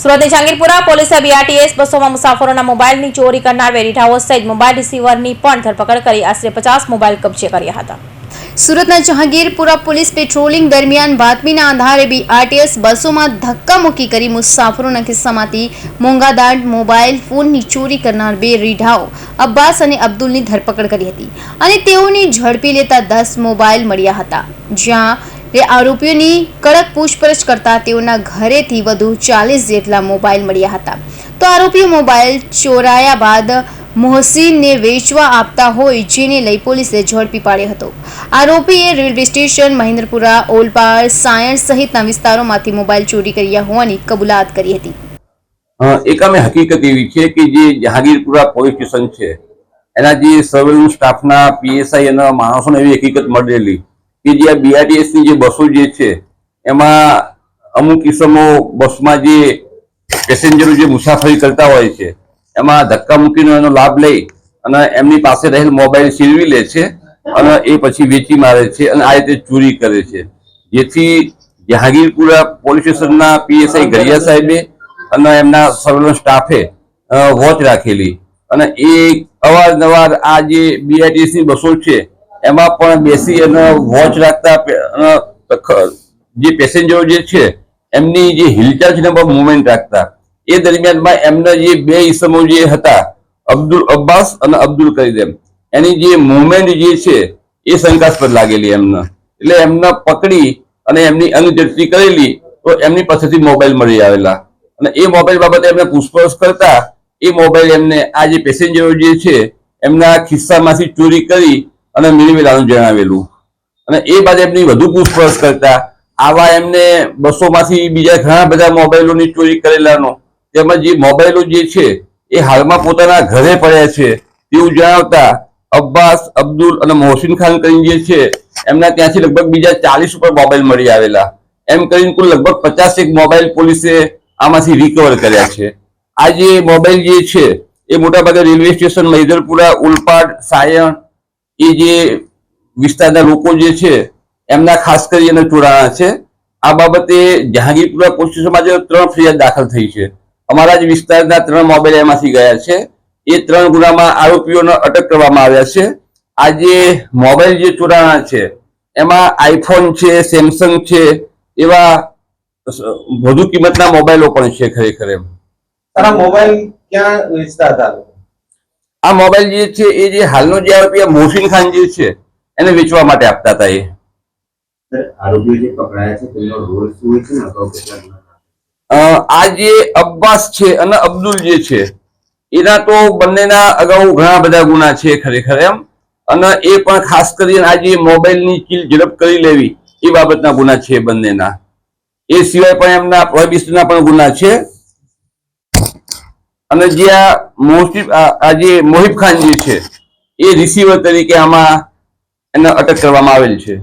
સુરતની જહાંગીરપુરા પોલીસે બીઆરટીએસ બસોમાં મુસાફરોના મોબાઈલની ચોરી કરનાર વેરીઠાઓ સહિત મોબાઈલ રિસીવરની પણ ધરપકડ કરી. આશરે પચાસ મોબાઈલ કબજે કર્યા હતા. સુરતના જહાંગીરપુરા પોલીસ પેટ્રોલિંગ દરમિયાન બાતમીના આધારે બીઆરટીએસ બસોમાં ધક્કામુક્કી કરી મુસાફરોના ખિસ્સામાંથી મોંઘાદાટ મોબાઈલ, ફોનની ચોરી કરનાર બે રીઢાઓ, અબ્બાસ અને અબ્દુલની ધરપકડ કરી હતી અને તેઓની ઝડપી લેતા દસ મોબાઈલ મળ્યા હતા, જ્યાં તે આરોપીઓની કડક પૂછપરછ કરતા તેઓના ઘરેથી વધુ ચાલીસ જેટલા મોબાઈલ મળ્યા હતા. તો આરોપીઓ મોબાઈલ ચોરાયા બાદ મોહસીનને વેચવા આપતા હોય જેને લઈ પોલીસે ઝડપી પાડ્યો હતો. આરોપીએ રેલવે સ્ટેશન, મહેન્દ્રપુરા, ઓલપાડ, સાયણ સહિતના વિસ્તારોમાંથી મોબાઈલ ચોરી કર્યા હોવાની કબૂલાત કરી હતી. એક અમે હકીકત એવી છે કે જે જહાંગીરપુરા પોલીસ સ્ટેશન છે, એના જે સર્વેલન્સ સ્ટાફના પીએસઆઈ અને માણસોને એવી હકીકત મળેલી કે જે આ BRTS ની જે બસો જે છે, એમાં અમુક કિસ્સામો બસમાં જે પેસેન્જરો જે મુસાફરી કરતા હોય છે, એમાં ધક્કા મૂકીને એનો લાભ લઈ અને એમની પાસે રહેલ મોબાઈલ છીનવી લે છે અને એ પછી વેચી મારે છે અને આ રીતે ચોરી કરે છે. જેથી જહાંગીરપુરા પોલીસ સ્ટેશનના પીએસઆઈ ગરિયા સાહેબે અને એમના સર્વેલન્સ સ્ટાફે વોચ રાખેલી. અને એ અવારનવાર આ જે BRTS ની બસો છે એમાં પણ બેસી અને વોચ રાખતા જે પેસેન્જરો જે છે, એમની જે હિલચાલ છે એના મુવમેન્ટ રાખતા. એ દરમિયાનમાં એમના જે બે ઈસમો જે હતા, અબ્દુલ અબ્બાસ અને અબ્દુલ કરીદેમ એની જે મુવમેન્ટ જે છે, એ શંકાસ્પદ લાગેલી એમને. એટલે એમને પકડી અને એમની અંગઝડતી કરેલી, તો એમની પાસેથી મોબાઈલ મળી આવેલા. અને એ મોબાઈલ બાબતે એમને પૂછપરછ કરતા, એ મોબાઈલ એમને આ જે પેસેન્જરો જે છે, એમના ખિસ્સામાંથી ચોરી કરી અને મેળવેલાનું જણાવેલું અને એ બાદ એમની વધુ પૂછપરછ કરતા આવા એમને બસોમાંથી બીજા ઘણા બધા મોબાઈલોની ચોરી કરેલાનો, તેમજ જે મોબાઈલો જે છે, એ હાલમાં પોતાના ઘરે પડ્યા છે. તેવું જણાવતા અબ્બાસ, અબ્દુલ અને મોહસિન ખાન કરીને જે છે, એમના ત્યાંથી લગભગ બીજા ચાલીસ ઉપર મોબાઈલ મળી આવેલા. એમ કરીને કુલ લગભગ પચાસેક મોબાઈલ પોલીસે આમાંથી રિકવર કર્યા છે. આ જે મોબાઈલ જે છે, એ મોટાભાગે રેલવે સ્ટેશન મૈદરપુરા ઉલપાડ, સાયણ એ જે વિસ્તારના લોકો જે છે, એમના ખાસ કરી અને ચોરાણા છે. આ બાબતે જહાંગીરપુરા પોલીસ જે ત્રણ ફરિયાદ દાખલ થઈ છે. અમારા જ વિસ્તારના ત્રણ મોબાઈલ એમાંથી ગયા છે. એ ત્રણ ગુનામાં આરોપીઓને અટક કરવામાં આવ્યા છે. આ જે મોબાઈલ જે ચોરાણા છે, એમાં આઈફોન છે, સેમસંગ છે, એવા વધુ કિંમતના મોબાઈલો પણ છે ખરેખર એમ. મોબાઈલ ક્યાં વેચતા હતા? આ મોબાઈલ જે છે એ જે હાલનો જે આરોપી મોહસિન ખાન જે છે એને વેચવા માટે આપતા હતા એ. આ જે અબ્બાસ છે અને અબ્દુલ જે છે એના તો બંનેના અગાઉ ઘણા બધા ગુના છે ખરેખર એમ. અને એ પણ ખાસ કરીને આ જે મોબાઈલની ચીલ ઝડપ કરી લેવી એ બાબતના ગુના છે બંનેના. એ સિવાય પણ એમના પ્રોહિબિશનના પણ ગુના છે. અને જે આ મોહિબ આ જે મોહિબ ખાન જે છે, એ રિસીવર તરીકે આમાં એને અટક કરવામાં આવેલ છે.